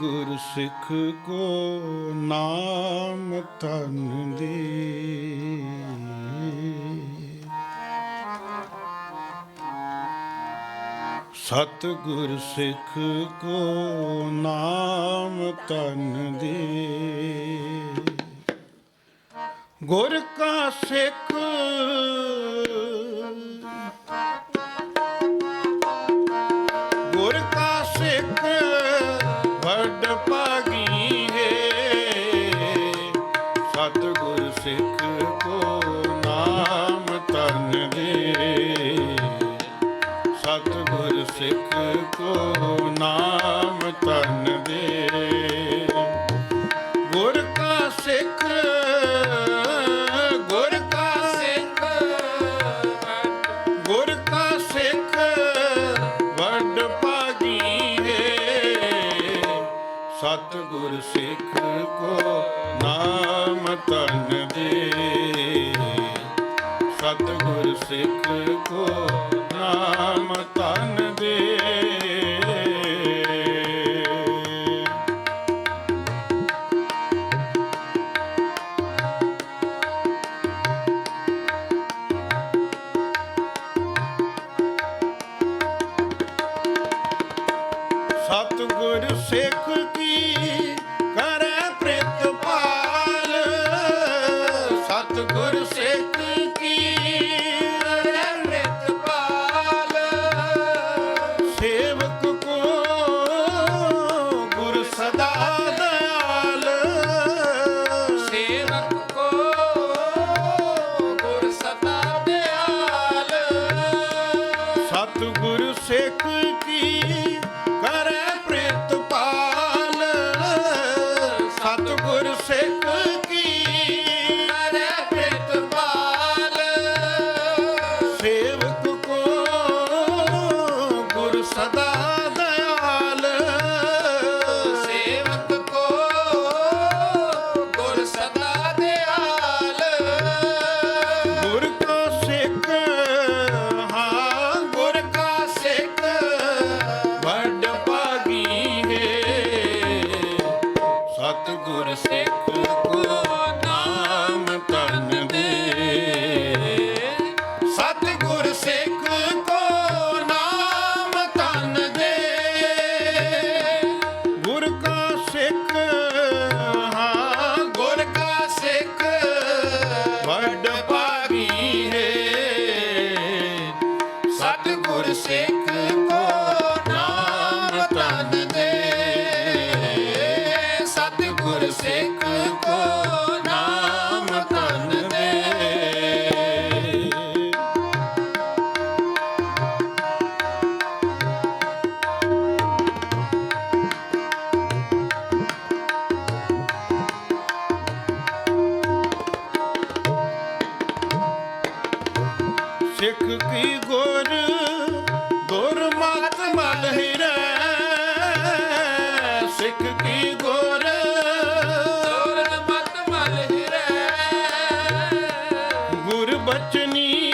ਗੁਰ ਸਿੱਖ ਕੋ ਨਾਮ ਤਨ ਦੇ। ਸਤ ਗੁਰ ਸਿੱਖ ਕੋ ਨਾਮ ਤਨ ਦੇ। ਗੁਰ ਕਾ ਸਿੱਖ ਸਿੱਖ ਕੋ ਨਾਮ ਤਰਨ ਦੇ ਸਤ ਗੁਰ ਸਿੱਖ ਕੋ ਨਾਮ ਤਰਨ ਸਿੱਖ ਕੋ बचनी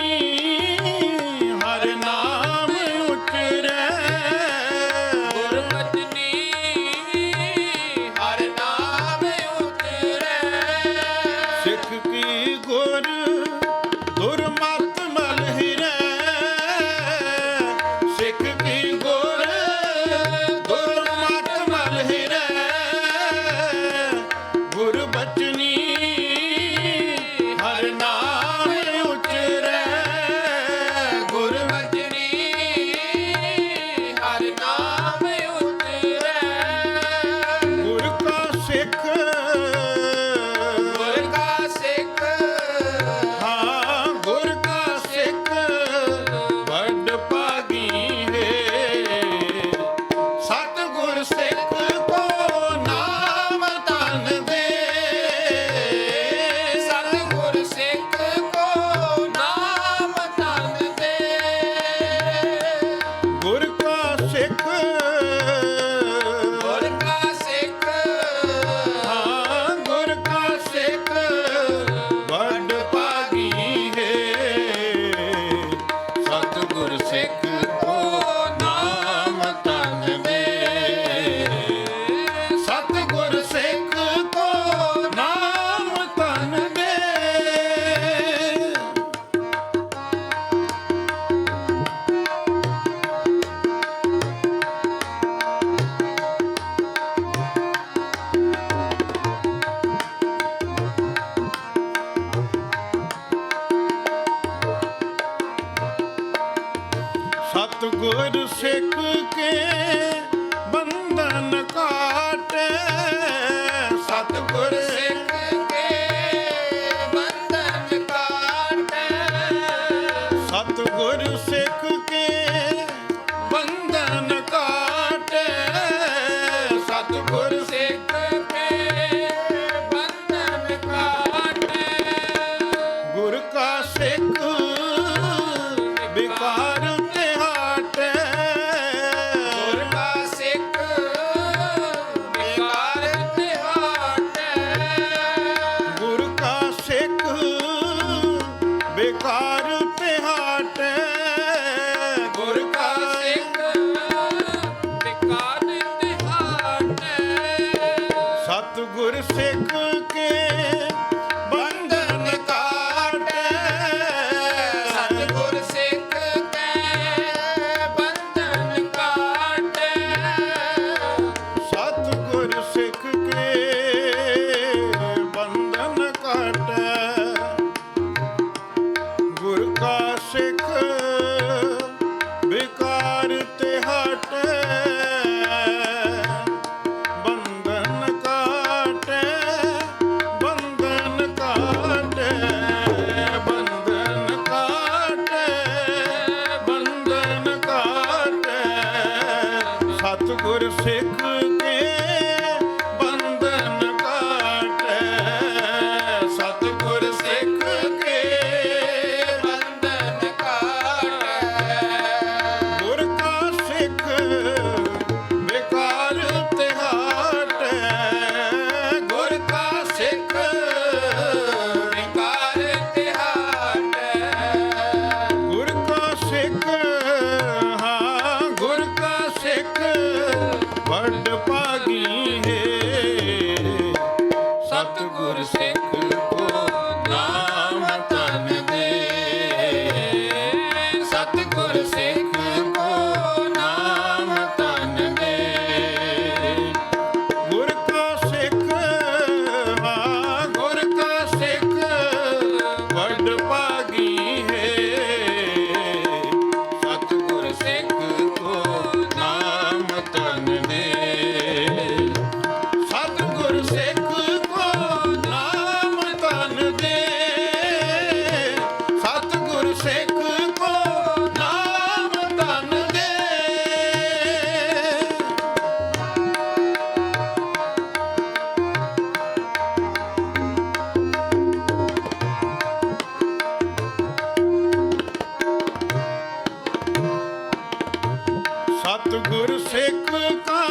ਸਤਗੁਰ ਸਿੱਖ ਕਾ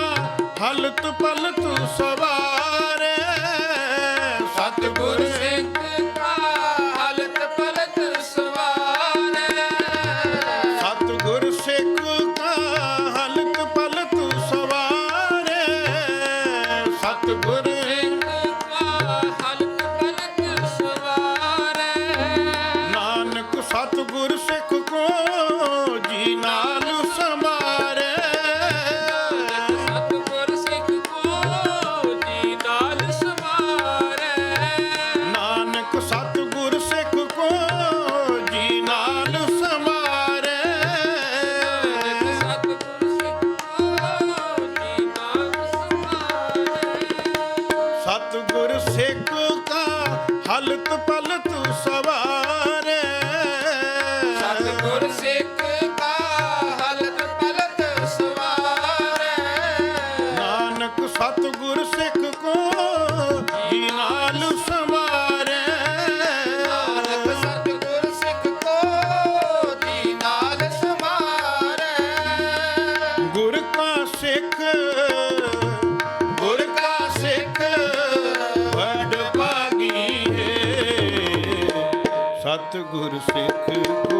ਹਲਤ ਪਲਤ ਸਵਾਰ। ਸਤਗੁਰ ਸਿੱਖ ਕਾ ਹਲਤ ਪਲਤ ਸਵਾਰੇ। ਸਤਗੁਰ ਸਿੱਖ ਕਾ ਪਲਤ ਸਵਾਰੇ। ਸਤਗੁਰ ਸਤਗੁਰ ਸਿੱਖ ਗੁਰ ਸਿੱਖ